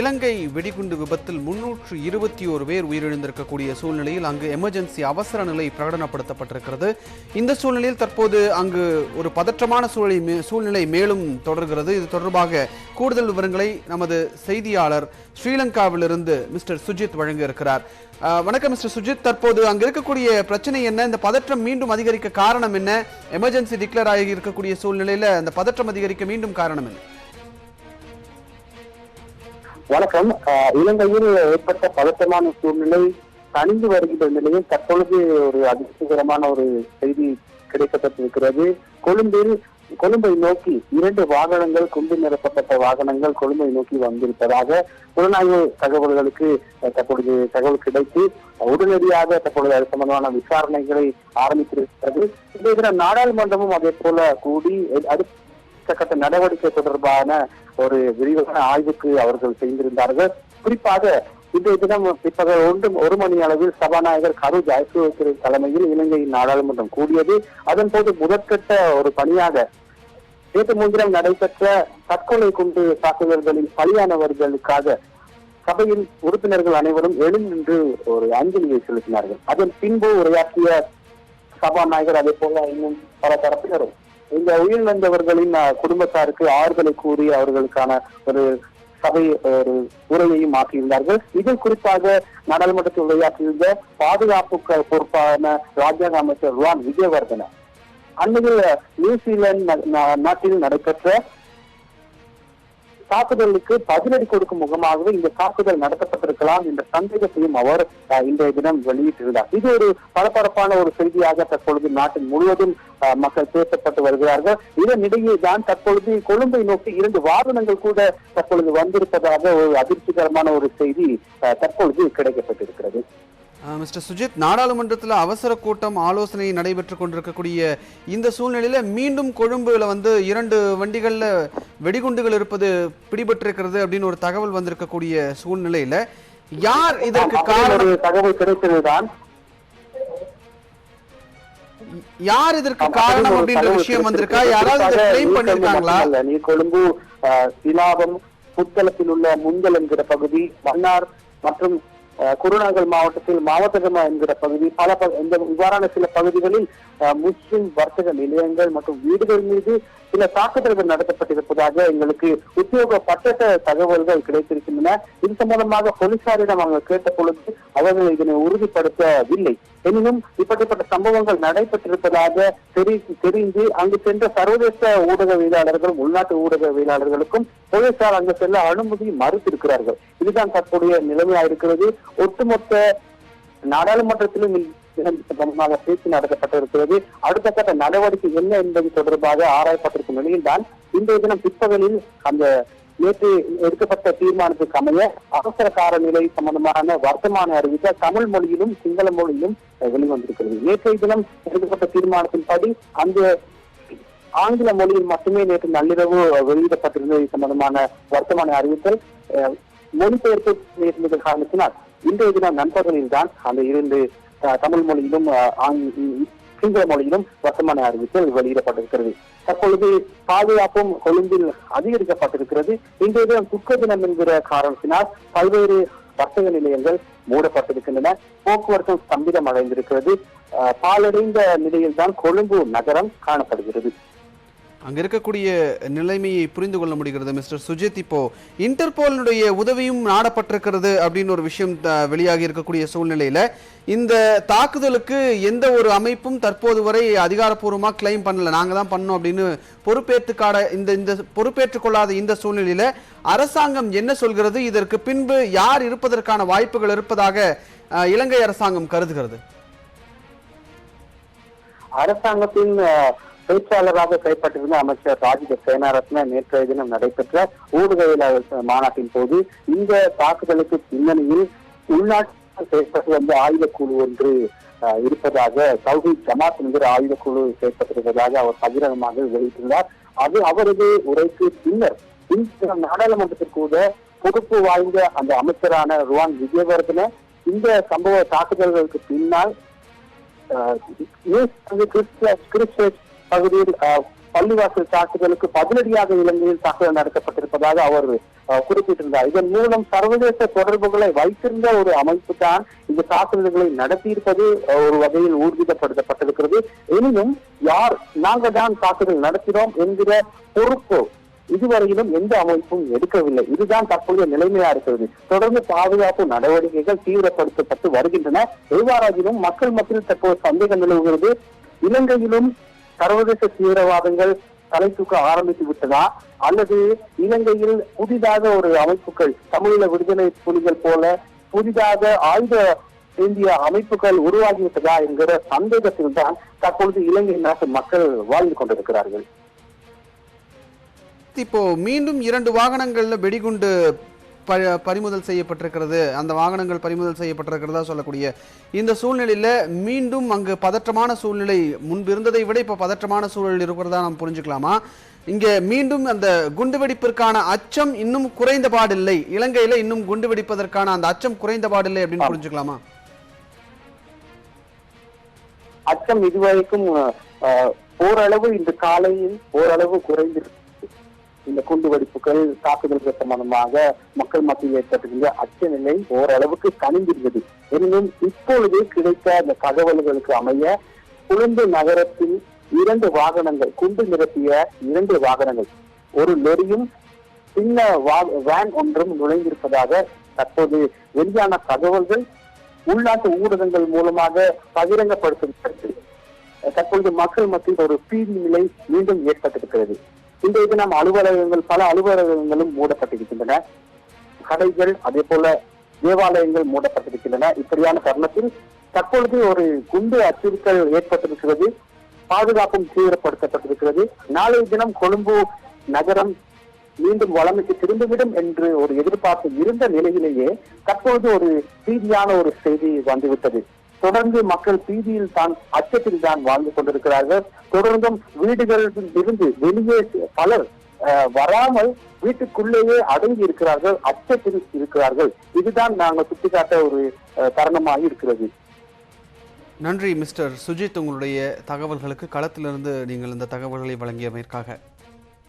இலங்கை வெடிகுண்டு விபத்தில் முன்னூற்று இருபத்தி ஒரு பேர் உயிரிழந்திருக்கக்கூடிய சூழ்நிலையில் அங்கு எமர்ஜென்சி அவசர நிலை பிரகடனப்படுத்தப்பட்டிருக்கிறது. இந்த சூழ்நிலையில் தற்போது அங்கு ஒரு பதற்றமான சூழலை சூழ்நிலை மேலும் தொடர்கிறது. இது தொடர்பாக கூடுதல் விவரங்களை நமது செய்தியாளர் ஸ்ரீலங்காவிலிருந்து மிஸ்டர் சுஜித் வழங்க இருக்கிறார் வணக்கம் மிஸ்டர் சுஜித். தற்போது அங்கு இருக்கக்கூடிய பிரச்சனை என்ன? இந்த பதற்றம் மீண்டும் அதிகரிக்க காரணம் என்ன? எமர்ஜென்சி டிக்ளேர் ஆகி இருக்கக்கூடிய சூழ்நிலையில அந்த பதற்றம் அதிகரிக்க மீண்டும் காரணம் என்ன? வணக்கம். இலங்கையில் ஏற்பட்ட பதட்டமான சூழ்நிலை தணிந்து வருகின்ற நிலையில் தற்பொழுது ஒரு அதிர்ச்சிகரமான ஒரு செய்தி கிடைக்கப்பட்டிருக்கிறது. கொழும்பில் கொழும்பை நோக்கி இரண்டு வாகனங்கள் குண்டு நிரப்பப்பட்ட வாகனங்கள் கொழும்பை நோக்கி வந்திருப்பதாக புலனாய்வு தகவல்களுக்கு தற்பொழுது தகவல் கிடைத்து உடனடியாக தற்பொழுது அது சம்பந்தமான விசாரணைகளை ஆரம்பித்திருக்கிறது. இந்த தினம் நாடாளுமன்றமும் அதே போல கூடி அடுத்த கட்ட நடவடிக்கை தொடர்பான ஒரு விரிவான ஆய்வுக்கு அவர்கள் செய்திருந்தார்கள். குறிப்பாக இன்றைய தினம் பிற்பகல் ஒன்று ஒரு மணி அளவில் சபாநாயகர் கரு ஜெயசூரிய தலைமையில் இலங்கையின் நாடாளுமன்றம் கூடியது. அதன் போது முதற்கட்ட ஒரு பணியாக நேற்று முன்தினம் நடைபெற்ற தற்கொலை குண்டு தாக்குதல்களில் பலியானவர்களுக்காக சபையின் உறுப்பினர்கள் அனைவரும் எழுந்து ஒரு அஞ்சலியை செலுத்தினார்கள். அதன் பின்பு உரையாற்றிய சபாநாயகர் அதே போல இன்னும் பல தரப்பினரும் இந்த உயிரிழந்தவர்களின் குடும்பத்தாருக்கு ஆறுதலை கூறி அவர்களுக்கான ஒரு சபை ஒரு உரையையும் ஆக்கியிருந்தார்கள். இதில் குறிப்பாக நாடாளுமன்றத்தில் உரையாற்றியிருந்த பாதுகாப்பு பொறுப்பான ராஜ்யாங்க அமைச்சர் ருவான் விஜயவர்தன. அண்மையில் நியூசிலாந்து ந- நாட்டில் நடைபெற்ற தாக்குதலுக்கு பதிலடி கொடுக்கும் முகமாகவே இந்த தாக்குதல் நடத்தப்பட்டிருக்கலாம் என்ற சந்தேகத்தையும் அவர் இன்றைய தினம் வெளியிட்டிருந்தார். இது ஒரு பரபரப்பான ஒரு செய்தியாக தற்பொழுது நாட்டில் முழுவதும் மக்கள் பேசப்பட்டு வருகிறார்கள். இதனிடையே தான் தற்பொழுது கொழும்பை நோக்கி இரண்டு வாகனங்கள் கூட தற்பொழுது வந்திருப்பதாக ஒரு அதிர்ச்சிகரமான ஒரு செய்தி தற்பொழுது கிடைக்கப்பட்டிருக்கிறது. மிஸ்டர் சுஜித் நாடாளுமன்றத்தில் அவசர கூட்டம் ஆலோசனை நடைபெற்று கொண்டிருக்கக்கூடிய இந்த சூழ்நிலையில மீண்டும் கொழும்புல வந்து இரண்டு வண்டிகள்ல வெடிகுண்டுகள் இருப்பது பிடிபட்டிருக்கிறது அப்படின்னு ஒரு தகவல் வந்திருக்கக்கூடிய சூழ்நிலையில யார் இதற்கு காரணம்? தகவல் கிடைத்ததுதான். யார் இதற்கு காரணம் அப்படின்ற விஷயம் வந்திருக்கா? யாராவது கிளைம் பண்ணிருக்காங்களா? நீர் கொழும்பு சிலாபம் புத்தளத்தில் உள்ள முந்தல் என்கிற பகுதி மன்னார் மற்றும் குருநாகல் மாவட்டத்தில் மாவட்டகமா என்கிற பகுதி பல இந்த இவ்வாறான சில பகுதிகளில் முஸ்லிம் வர்த்தக நிலையங்கள் மற்றும் வீடுகள் மீது சில தாக்குதல்கள் நடத்தப்பட்டிருப்பதாக எங்களுக்கு உத்தியோகப்பட்ட தகவல்கள் கிடைத்திருக்கின்றன. இது சம்பந்தமாக போலீசாரிடம் அவங்க கேட்ட பொழுது அவர்கள் இதனை உறுதிப்படுத்தவில்லை. எனினும் இப்படிப்பட்ட சம்பவங்கள் நடைபெற்றிருப்பதாக தெரி தெரிந்து அங்கு சென்ற சர்வதேச ஊடகவியலாளர்களும் உள்நாட்டு ஊடகவியலாளர்களுக்கும் போலீசார் அங்கு செல்ல அனுமதி மறுத்திருக்கிறார்கள். இதுதான் தற்போதைய நிலைமையா இருக்கிறது ஒட்டுமொத்த நாடாளுமன்றத்திலும் சம்பந்தமாக பேச்சு நடத்தப்பட்டிருக்கிறது. அடுத்த கட்ட நடவடிக்கை என்ன என்பது தொடர்பாக ஆராயப்பட்டிருக்கும் நிலையில் தான் இன்றைய தினம் பிற்பகலில் அந்த நேற்று எடுக்கப்பட்ட தீர்மானத்துக்கு அமைய அவசர கால நிலை சம்பந்தமான வர்த்தமான அறிவிக்க தமிழ் மொழியிலும் சிங்கள மொழியிலும் வெளிவந்திருக்கிறது. நேற்றைய தினம் எடுக்கப்பட்ட தீர்மானத்தின்படி அந்த ஆங்கில மொழியில் மட்டுமே நேற்று நள்ளிரவு வெளியிடப்பட்டிருந்தது சம்பந்தமான வர்த்தமான அறிவித்தல் மொழிபெயர்ப்பு காரணத்தினால் இன்றைய தினம் நண்பர்களில் தான் அந்த இரண்டு தமிழ் மொழியிலும் சிங்கள மொழியிலும் வசமான அறிவித்தல் வெளியிடப்பட்டிருக்கிறது. தற்பொழுது பாதுகாப்பும் கொழும்பில் அதிகரிக்கப்பட்டிருக்கிறது. இன்றைய தினம் துக்க தினம் என்கிற காரணத்தினால் பல்வேறு வர்த்தக நிலையங்கள் மூடப்பட்டிருக்கின்றன. போக்குவரத்து ஸ்தம்பிதம் அடைந்திருக்கிறது. பாலடைந்த பாழடைந்த நிலையில் தான் கொழும்பு நகரம் காணப்படுகிறது. அங்க இருக்கக்கூடிய நிலைமையை புரிந்து கொள்ள முடிகிறது மிஸ்டர் சுஜித். இப்போ இன்டர்போலினுடைய உதவியும் நாடப்பட்டிருக்கிறது அப்படின்னு ஒரு விஷயம் வெளியாகி இருக்கக்கூடிய சூழ்நிலையில இந்த தாக்குதலுக்கு எந்த ஒரு அமைப்பும் தற்போது வரை அதிகாரப்பூர்வமாக கிளைம் பண்ணல. நாங்க தான் பண்ணோம் அப்படின்னு பொறுப்பேற்றுக்காட இந்த இந்த பொறுப்பேற்றுக் கொள்ளாத இந்த சூழ்நிலையில அரசாங்கம் என்ன சொல்கிறது? இதற்கு பின்பு யார் இருப்பதற்கான வாய்ப்புகள் இருப்பதாக இலங்கை அரசாங்கம் கருதுகிறது. அரசாங்கத்தின் பேச்சாளராக செயல்பட்டிருந்த அமைச்சர் ராஜித சேனாரத்ன நேற்றைய தினம் நடைபெற்ற ஊடகவியலாளர் மாநாட்டின் போது இந்த தாக்குதலுக்கு பின்னணியில் உள்நாட்டு செயல்பட்டு வந்த ஆயுதக்குழு ஒன்று இருப்பதாக சவுதி ஜமாத் என்கிற ஆயுதக்குழு செயற்பட்டிருப்பதாக அவர் பகிரங்கமாக வெளியிட்டுள்ளார் அது அவரது உரைக்கு பின்னர் இந்த நாடாளுமன்றத்திற்கு கூட பொறுப்பு வாய்ந்த அந்த அமைச்சரான ருவான் விஜயவர்தன இந்த சம்பவ தாக்குதல்களுக்கு பின்னால் அஹ், பகுதியில் பள்ளிவாசல் தாக்குதலுக்கு பதிலடியாக இலங்கையில் தாக்குதல் நடத்தப்பட்டிருப்பதாக அவர் குறிப்பிட்டிருந்தார். இதன் மூலம் சர்வதேச தொடர்புகளை வைத்திருந்த ஒரு அமைப்பு தான் இந்த தாக்குதல்களை நடத்தியிருப்பது ஒரு வகையில் ஊர்ஜிதப்படுத்தப்பட்டிருக்கிறது. எனினும் யார் நாங்கள் தான் தாக்குதல் நடத்தினோம் என்கிற பொறுப்பு இதுவரையிலும் எந்த அமைப்பும் எடுக்கவில்லை. இதுதான் தற்போதைய நிலைமையா இருக்கிறது. தொடர்ந்து பாதுகாப்பு நடவடிக்கைகள் தீவிரப்படுத்தப்பட்டு வருகின்றன. எவ்வாறாகிலும் மக்கள் மத்தியில் தற்போது சந்தேகம் நிலவுகிறது. இலங்கையிலும் சர்வதேச தீவிரவாதங்கள் தலை தூக்க ஆரம்பித்து விட்டதா? அல்லது இலங்கையில் புதிதாக ஒரு அமைப்புகள் தமிழீழ விடுதலை புலிகள் போல புதிதாக ஆயுத இந்திய அமைப்புகள் உருவாகிவிட்டதா என்கிற சந்தேகத்தில் தான் தற்பொழுது இலங்கை நாட்டு மக்கள் வாழ்ந்து கொண்டிருக்கிறார்கள். இப்போ மீண்டும் இரண்டு வாகனங்கள்ல வெடிகுண்டு ப- பறிமுதல் செய்யப்பட்டிருக்கிறது. அந்த வாகனங்கள் பறிமுதல் செய்யப்பட்டிருக்கிறதா சொல்லக்கூடிய இந்த சூழ்நிலையில் மீண்டும் அங்கு பதற்றமான சூழ்நிலை முன்பு இருந்ததை விட இப்போ பதற்றமான சூழல் இருக்கிறதா நாம் புரிஞ்சுக்கலாமா? இங்கே மீண்டும் அந்த குண்டுவெடிப்பிற்கான அச்சம் இன்னும் குறைந்த பாடில்லை. இலங்கையில் இன்னும் குண்டு வெடிப்பதற்கான அந்த அச்சம் குறைந்த பாடில்லை அப்படின்னு புரிஞ்சுக்கலாமா? அச்சம் இதுவரைக்கும் ஓரளவு இந்த காலையில் ஓரளவு குறைந்திருக்கு. இந்த குண்டு வெடிப்புகள் தாக்குதல்கள் சம்பந்தமாக மக்கள் மத்தியில் ஏற்பட்டிருந்த அச்ச நிலை ஓரளவுக்கு கணிந்திருந்தது எனினும் இப்பொழுது கிடைத்த அந்த தகவல்களுக்கு அமைய குழந்தை நகரத்தில் இரண்டு வாகனங்கள் குண்டு நிரப்பிய இரண்டு வாகனங்கள் ஒரு லொரியும் சின்ன வேன் ஒன்றும் நுழைந்திருப்பதாக தற்போது வெளியான தகவல்கள் உள்நாட்டு ஊடகங்கள் மூலமாக பகிரங்கப்படுத்தப்பட்டு தற்பொழுது மக்கள் மத்தியில் ஒரு பீதி நிலை மீண்டும் ஏற்பட்டிருக்கிறது. இன்றைய தினம் அலுவலகங்கள் பல அலுவலகங்களும் மூடப்பட்டிருக்கின்றன. கடைகள் அதே போல தேவாலயங்கள் மூடப்பட்டிருக்கின்றன. இப்படியான தருணத்தில் தற்பொழுது ஒரு குண்டு அச்சுறுத்தல் ஏற்பட்டிருக்கிறது. பாதுகாப்பும் தீவிரப்படுத்தப்பட்டிருக்கிறது. நாளைய தினம் கொழும்பு நகரம் மீண்டும் வளமைக்கு திரும்பிவிடும் என்று ஒரு எதிர்பார்ப்பு இருந்த நிலையிலேயே தற்பொழுது ஒரு ரீதியான ஒரு செய்தி வந்துவிட்டது. தொடர்ந்து மக்கள் பீதியில் தான் அச்சத்தில் தான் வாழ்ந்து கொண்டிருக்கிறார்கள். தொடர்ந்தும் வீடுகளில் இருந்து வெளியே பலர் வராமல் வீட்டுக்குள்ளேயே அடங்கி இருக்கிறார்கள் அச்சத்தில் இருக்கிறார்கள். இதுதான் நாங்கள் சுட்டிக்காட்ட ஒரு தருணமாக இருக்கிறது. நன்றி மிஸ்டர் சுஜித். உங்களுடைய தகவல்களுக்கு களத்திலிருந்து நீங்கள் இந்த தகவல்களை வழங்கியமைக்காக.